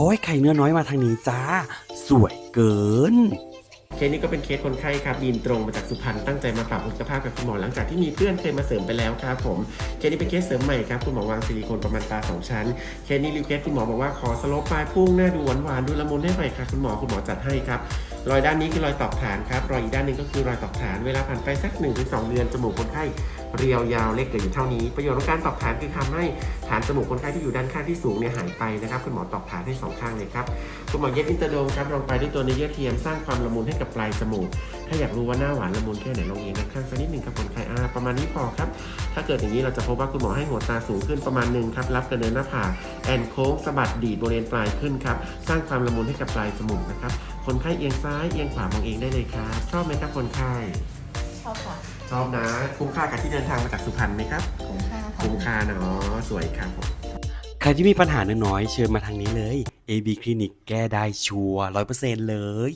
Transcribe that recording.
อ้ยไข่เนื้อน้อยมาทางนี้จ้า สวยเกิน เคสนี้ก็เป็นเคสคนไข้ครับบินตรงมาจากสุพรรณตั้งใจมาปรับสุขภาพกับคุณหมอหลังจากที่มีเพื่อนเคยมาเสริมไปแล้วครับผมเคสนี้เป็นเคสเสริมใหม่ครับคุณหมอวางซิลิโคนประมาณตาสองชั้นเคสนี้รีเควสคุณหมอบอกว่าขอสโลปปลายพุ่งหน้าดูหวานๆดูละมุนให้หน่อยค่ะคุณหมอคุณหมอจัดให้ครับรอยด้านนี้คือรอยตอกฐานครับรอยอีกด้านหนึงก็คือรอยตอกฐานเวลาผ่านไปสัก1นถึงสเดือนจมูกคนไข้ เรียวยาวเล็กเหลืออยู่เท่านี้ ประโยชน์ของการตอกฐานคือทำให้ฐานจมูกคนไข้ที่อยู่ด้านข้างที่สูงเนี่ยหายไปนะครับคุณหมอตอกฐานให้สองข้างเลยครับคุณหมอเย็บอินเตอร์โดมครับลงไปด้วยตัวเนื้อเยื่อเทียมสร้างความละมุนให้กับปลายจมูก ถ้าอยากรู้ว่าหน้าหวานละมุนแค่ไหนลองเองนะข้างสักนิดหนึ่งครับคนไข้อ่าประมาณนี้พอครับ ถ้าเกิดอย่างนี้เราจะพบว่าคุณหมอให้หัวตาสูงขึ้นประมาณหนึ่งครับรับกระเนินหน้าผากแอนโค้งสะบัดดีดบริเวณปลายขึ้นครับสร้างความละมุนให้กับปลายจมูกนะครับคนไข้เอียงซ้ายเอียงขวามองเองได้เลยครับชอบไหมครับคนไข้ ชอบค่ะชอบนะ คุ้มค่ากับที่เดินทางมาจากสุพรรณไหมครับ คุ้มค่าค่ะคุ้มค่าเนาะสวยครับผมใครที่มีปัญหาน้อยๆเชิญมาทางนี้เลย AB Clinic แก้ได้ชัวร์ร้อยเปอร์เซ็นต์เลย